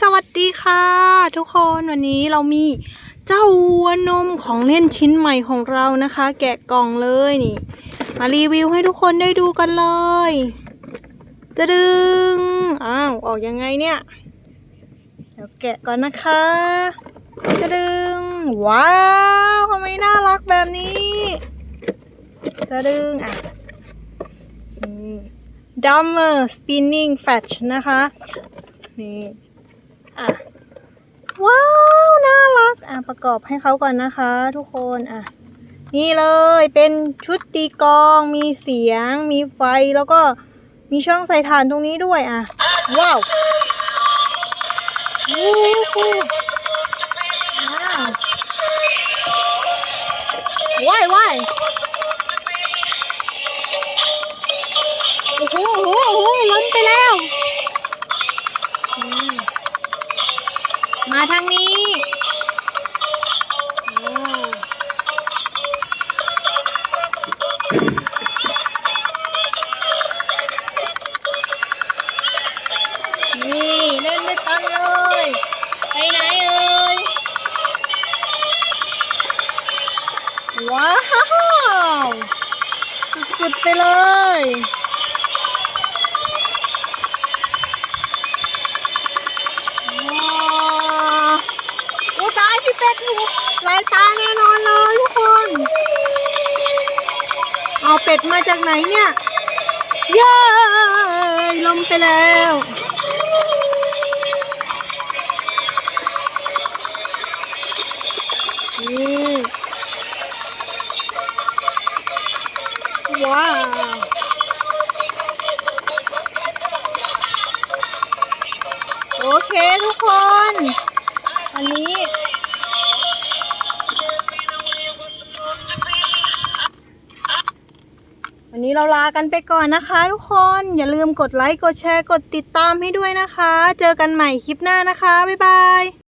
สวัสดีค่ะ ทุกคนวันนี้เรามีเจ้าวัวนมของเล่นชิ้นใหม่ของเรานะคะ แกะกล่องเลยนี่ มารีวิวให้ทุกคนได้ดูกันเลยจะดึงอ้าวออกยังไงเนี่ยเดี๋ยวแกะก่อนนะคะจะดึงว้าวทำไมน่ารักแบบนี้จะดึงอะดัมเมอร์สปินนิ่งแฟชนะคะนี่ อะว้าวน่ารักอะประกอบให้เขาก่อนนะคะ ทุกคนอะนี่เลยเป็นชุดตีกองมีเสียง มีไฟแล้วก็มีช่องใส่ถ่านตรงนี้ด้วยอะว้าวโอ้โหว้าวว้าย มาทางนี้โอ้นี่เล่นด้วยกันเลย ไปไหนเอ่ยว้าว สุดๆไปเลย ว้าวโอ้ ตายพี่เป็ดหลายตาแน่นอนเลยทุกคน เอาเป็ดมาจากไหนเนี่ยเย้ยลมไปแล้วนี่ว้าวโอเคทุกคนวันนี้ วันนี้เราลากันไปก่อนนะคะทุกคน อย่าลืมกดไลค์ กดแชร์ กดติดตามให้ด้วยนะคะ เจอกันใหม่คลิปหน้านะคะ บ๊ายบาย